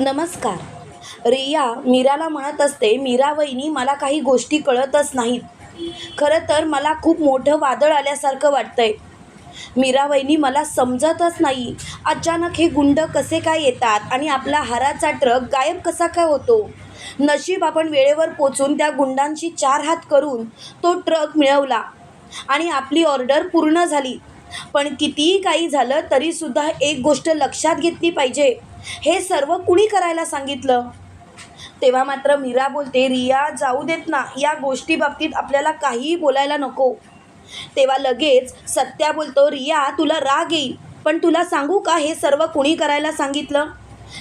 नमस्कार. रिया मीराला म्हणत असते मीरा वहिनी मला काही गोष्टी कळतच नाहीत. खरं तर मला खूप मोठं वादळ आल्यासारखं वाटतंय. मीरा वहिनी मला समजतच नाही. अचानक हे गुंड कसे काय येतात आणि आपला हाराचा ट्रक गायब कसा काय होतो? नशीब आपण वेळेवर पोचून त्या गुंडांशी चार हात करून तो ट्रक मिळवला आणि आपली ऑर्डर पूर्ण झाली. पण कितीही काही झालं तरीसुद्धा एक गोष्ट लक्षात घेतली पाहिजे. हे सर्व कुणी करायला सांगितलं? तेव्हा मात्र मीरा बोलते रिया जाऊ देत ना. या गोष्टी बाबतीत आपल्याला काहीही बोलायला नको. तेव्हा लगेच सत्या बोलतो रिया तुला राग येईल पण तुला सांगू का हे सर्व कुणी करायला सांगितलं?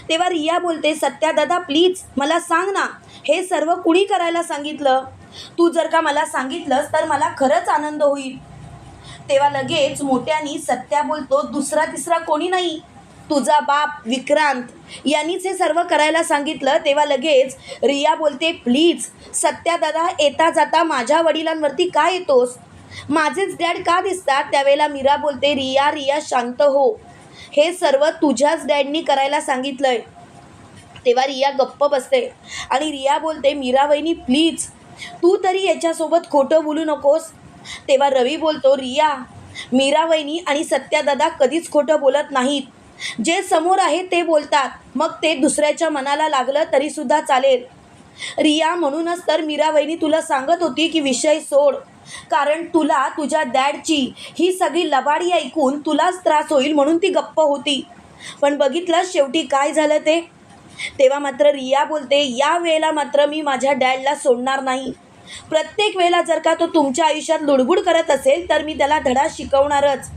तेव्हा रिया बोलते सत्या दादा प्लीज मला सांग ना. हे सर्व कुणी करायला सांगितलं? तू जर का मला सांगितलंस तर मला खरंच आनंद होईल. तेव्हा लगेच मोठ्यानी सत्या बोलतो दुसरा तिसरा कोणी नाही. तुझा बाप विक्रांत यांनीच हे सर्व करायला सांगितलं तेव्हा लगेच रिया बोलते प्लीज सत्या दादा येता जाता माझ्या वडिलांवरती का येतोस? माझेच डॅड का दिसतात? त्यावेळेला मीरा बोलते रिया रिया शांत हो. हे सर्व तुझ्याच डॅडनी करायला सांगितलंय. तेव्हा रिया गप्प बसते आणि रिया बोलते मीरा वहिनी प्लीज तू तरी याच्यासोबत खोटं बोलू नकोस. तेव्हा रवी बोलतो रिया मीरा वहिनी आणि सत्यादादा कधीच खोटं बोलत नाहीत. जे समोर आहे ते बोलतात. मग ते दुसऱ्याच्या मनाला लागलं तरीसुद्धा चालेल. रिया म्हणूनच तर मीरा वहिनी तुला सांगत होती की विषय सोड. कारण तुला तुझ्या डॅडची ही सगळी लबाडी ऐकून तुलाच त्रास होईल म्हणून ती गप्प होती. पण बघितलं शेवटी काय झालं ते? तेव्हा मात्र रिया बोलते या वेळेला मात्र मी माझ्या डॅडला सोडणार नाही. प्रत्येक वेळेला जर का तो तुमच्या आयुष्यात लुडबुड करत असेल तर मी त्याला धडा शिकवणारच.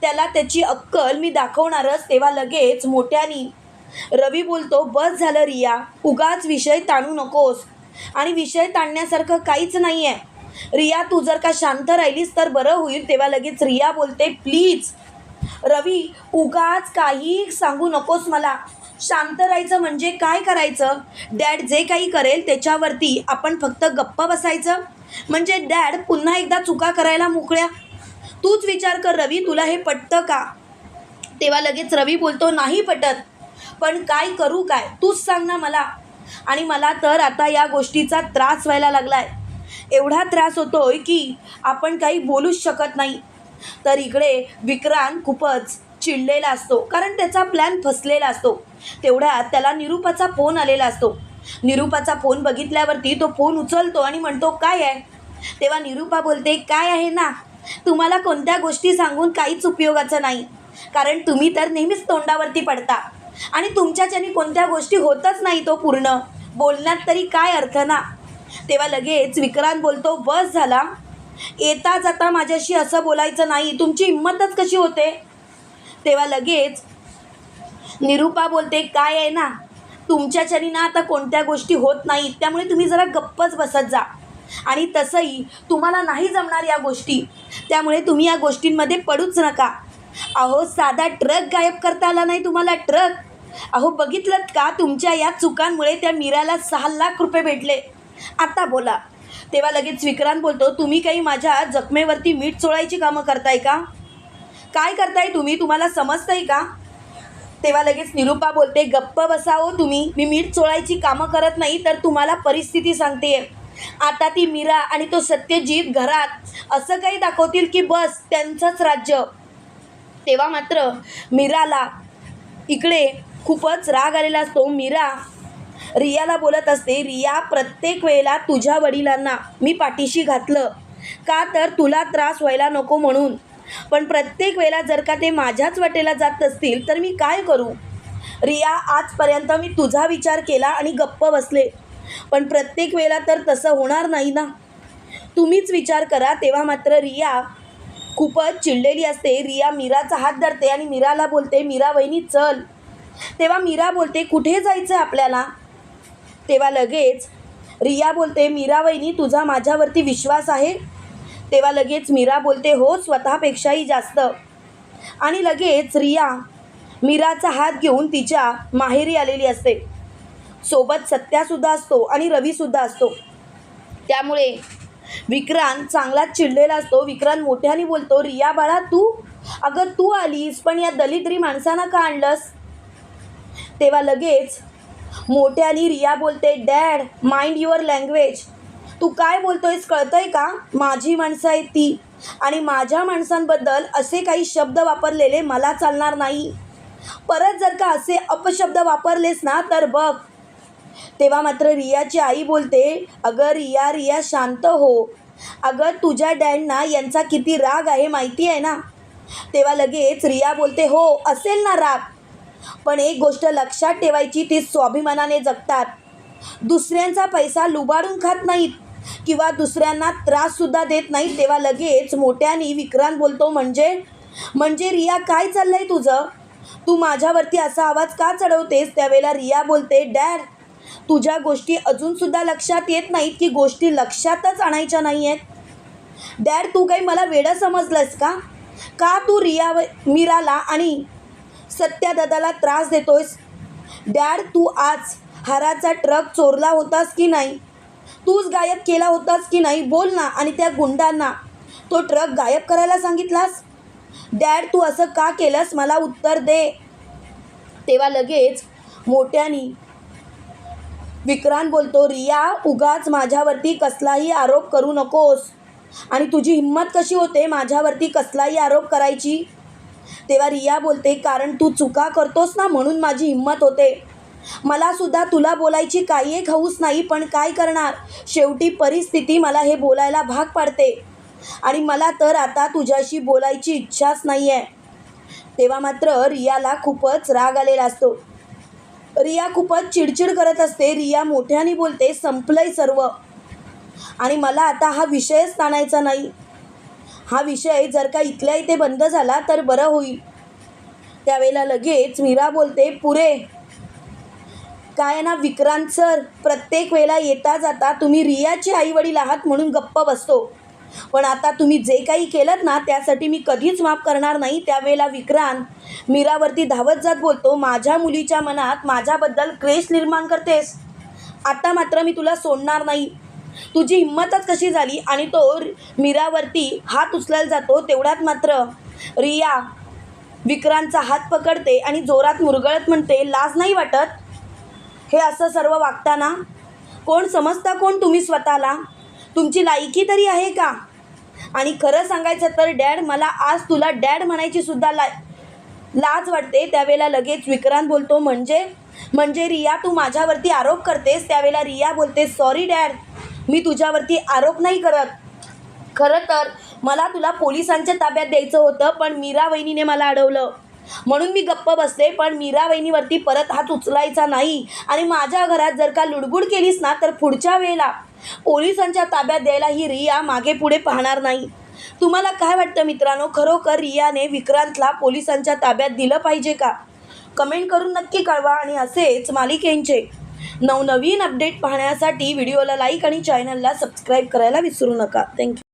त्याला त्याची अक्कल मी दाखवणारच. तेव्हा लगेच मोठ्यानी रवी बोलतो बस झालं रिया उगाच विषय ताणू नकोस. आणि विषय ताणण्यासारखं काहीच नाही आहे रिया तू जर का शांत राहिलीस तर बरं होईल. तेव्हा लगेच रिया बोलते प्लीज रवी उगाच काही सांगू नकोस मला. शांत राहायचं म्हणजे काय करायचं? डॅड जे काही करेल त्याच्यावरती आपण फक्त गप्प बसायचं? म्हणजे डॅड पुन्हा एकदा चुका करायला मोकळ्या तूच विचार कर रवी तुला हे पटतं का? तेव्हा लगेच रवी बोलतो नाही पटत. पण काय करू काय? तूच सांग ना मला. आणि मला तर आता या गोष्टीचा त्रास व्हायला लागलाय. एवढा त्रास होतोय की आपण काही बोलूच शकत नाही. तर इकडे विक्रांत खूपच चिडलेला असतो कारण त्याचा प्लॅन फसलेला असतो. तेवढ्यात त्याला निरूपाचा फोन आलेला असतो. निरूपाचा फोन बघितल्यावरती तो फोन उचलतो आणि म्हणतो काय आहे? तेव्हा निरूपा बोलते काय आहे ना? तुम्हाला कोणत्या गोष्टी सांगून काहीच उपयोगाचं नाही. कारण तुम्ही तर नेहमीच तोंडावरती पडता. आणि तुमच्याच्यानी कोणत्या गोष्टी होतच नाही तो पूर्ण. बोलण्यात तरी काय अर्थ ना? तेव्हा लगेच विक्रांत बोलतो बस झाला. येता जाता माझ्याशी असं बोलायचं नाही. तुमची हिंमतच कशी होते? तेव्हा लगेच निरूपा बोलते काय आहे ना? तुमच्याच्यानी ना आता कोणत्या गोष्टी होत नाहीत. त्यामुळे तुम्ही जरा गप्पच बसत जा. आणि तसंही तुम्हाला नाही जमणार या गोष्टी. त्यामुळे तुम्ही या गोष्टींमध्ये पडूच नका. अहो साधा ट्रक गायब करता आला नाही तुम्हाला ट्रक? अहो बघितलं का तुमच्या या चुकांमुळे त्या मीराला सहा लाख रुपये भेटले? आता बोला. तेव्हा लगेच विक्रांत बोलतो तुम्ही काही माझ्या जखमेवरती मीठ चोळायची कामं करताय का? काय करताय तुम्ही? तुम्हाला समजतंय का? तेव्हा लगेच निरूपा बोलते गप्प बसावो हो तुम्ही. मी मीठ चोळायची कामं करत नाही तर तुम्हाला परिस्थिती सांगते आता ती मीरा आणि तो सत्यजित घरात असं काही दाखवतील की बस त्यांचंच राज्य. तेव्हा मात्र मीराला इकडे खूपच राग आलेला असतो. मीरा रियाला बोलत असते रिया प्रत्येक वेळेला तुझ्या वडिलांना मी पाठीशी घातलं. का तर तुला त्रास व्हायला नको म्हणून. पण प्रत्येक वेळेला जर का ते माझ्याच वाटेला जात असतील तर मी काय करू? रिया आजपर्यंत मी तुझा विचार केला आणि गप्प बसले. पण प्रत्येक वेळेला तर तसं होणार नाही ना. तुम्हीच विचार करा तेव्हा मात्र रिया खूपच चिडलेली असते. रिया मीराचा हात धरते आणि मीराला बोलते मीरा वहिनी चल. तेव्हा मीरा बोलते कुठे जायचं आपल्याला? तेव्हा लगेच रिया बोलते मीरा वहिनी तुझा माझ्यावरती विश्वास आहे? तेव्हा लगेच मीरा बोलते हो स्वतःपेक्षाही जास्त. आणि लगेच रिया मीराचा हात घेऊन तिच्या माहेरी आलेली असते. सोबत सत्यासुद्धा असतो आणि रवीसुद्धा असतो. त्यामुळे विक्रांत चांगलाच चिडलेला असतो. विक्रांत मोठ्याने बोलतो रिया बाळा तू? अगं तू आलीस पण या दलितरी माणसांना का आणलंस? तेव्हा लगेच मोठ्याने रिया बोलते डॅड माइंड युअर लँग्वेज. तू काय बोलतोयस कळतंय का? माझी माणसं आहेत ती. आणि माझ्या माणसांबद्दल असे काही शब्द वापरलेले मला चालणार नाही. परत जर का असे अपशब्द वापरलेस ना तर बघ तेव्हा मात्र रियाची आई बोलते अगं रिया रिया शांत हो. अगं तुझ्या डॅडना यांचा किती राग आहे माहिती आहे ना? तेव्हा लगेच रिया बोलते हो असेल ना राग. पण एक गोष्ट लक्षात ठेवायची ती स्वाभिमानाने जगतात. दुसऱ्यांचा पैसा लुबाडून खात नाहीत किंवा दुसऱ्यांना त्राससुद्धा देत नाहीत तेव्हा लगेच मोठ्याने विक्रांत बोलतो म्हणजे? म्हणजे रिया काय चाललंय तुझं? तू माझ्यावरती असा आवाज का चढवतेस? त्यावेळेला रिया बोलते डॅड तुझ्या गोष्टी अजूनसुद्धा लक्षात येत नाहीत की गोष्टी लक्षातच आणायच्या नाही आहेत डॅड तू काही मला वेडं समजलंस का? का तू रिया मीराला आणि सत्यादादाला त्रास देतोयस? डॅड तू आज हाराचा ट्रक चोरला होतास की नाही? तूच गायब केला होतास की नाही? बोल ना आणि त्या गुंडांना. तो ट्रक गायब करायला सांगितलास? डॅड तू असं का केलंस? मला उत्तर दे. तेव्हा लगेच मोठ्यानी विक्रांत बोलतो रिया उगाच माझ्यावरती कसलाही आरोप करू नकोस. आणि तुझी हिंमत कशी होते माझ्यावरती कसलाही आरोप करायची? तेव्हा रिया बोलते कारण तू चुका करतोस ना म्हणून माझी हिंमत होते. मला सुद्धा तुला बोलायची काही एक हौस नाही पण काय करणार? शेवटी परिस्थिती मला हे बोलायला भाग पाडते. आणि मला तर आता तुझ्याशी बोलायची इच्छाच नाही आहे तेव्हा मात्र रियाला खूपच राग आलेला असतो. रिया खूपच चिडचिड करत असते. रिया मोठ्याने बोलते संपलंय सर्व. आणि मला आता हा विषयच ताणायचा नाही. हा विषय जर का इथल्या इथे बंद झाला तर बरं होईल. त्यावेळेला लगेच मीरा बोलते पुरे काय ना विक्रांत सर प्रत्येक वेळेला येता जाता तुम्ही रियाचे आई वडील आहात म्हणून गप्प बसतो. पण आता तुम्ही जे काही केलं ना त्यासाठी मी कधीच माफ करणार नाही. त्यावेळेला विक्रांत मीरावरती धावत जात बोलतो माझ्या मुलीच्या मनात माझ्याबद्दल क्रेश निर्माण करतेस. आता मात्र मी तुला सोडणार नाही. तुझी हिंमतच कशी झाली आणि तो मीरावरती हात उचलायला जातो तेवढ्यात मात्र रिया विक्रांतचा हात पकडते आणि जोरात मुरगळत म्हणते लाज नाही वाटत? हे असं सर्व वागताना कोण समजता कोण तुम्ही स्वतःला? तुमची लायकी तरी आहे का? आणि खरं सांगायचं तर डॅड मला आज तुला डॅड म्हणायची सुद्धा ला लाज वाटते. त्यावेळेला लगेच विक्रांत बोलतो म्हणजे म्हणजे रिया तू माझ्यावरती आरोप करतेस? त्यावेळेला रिया बोलते सॉरी डॅड मी तुझ्यावरती आरोप नाही करत. खरं तर मला तुला पोलिसांच्या ताब्यात द्यायचं होतं पण मीरा वहिनीने मला अडवलं. म्हणून मी गप्प बसते पण मीरा वहिनीवरती परत हात उचलायचा नाही. आणि माझ्या घरात जर का लुडबुड केलीस ना तर पुढच्या वेळेला पोलिसांच्या ताब्यात द्यायला ही रिया मागे पुढे पाहणार नाही. तुम्हाला काय वाटतं मित्रांनो? खरोखर रियाने विक्रांतला पोलिसांच्या ताब्यात दिलं पाहिजे का? कमेंट करून नक्की कळवा आणि असेच मालिकेंचे नवनवीन अपडेट पाहण्यासाठी व्हिडिओला लाईक आणि चॅनलला सबस्क्राईब करायला विसरू नका. थँक्यू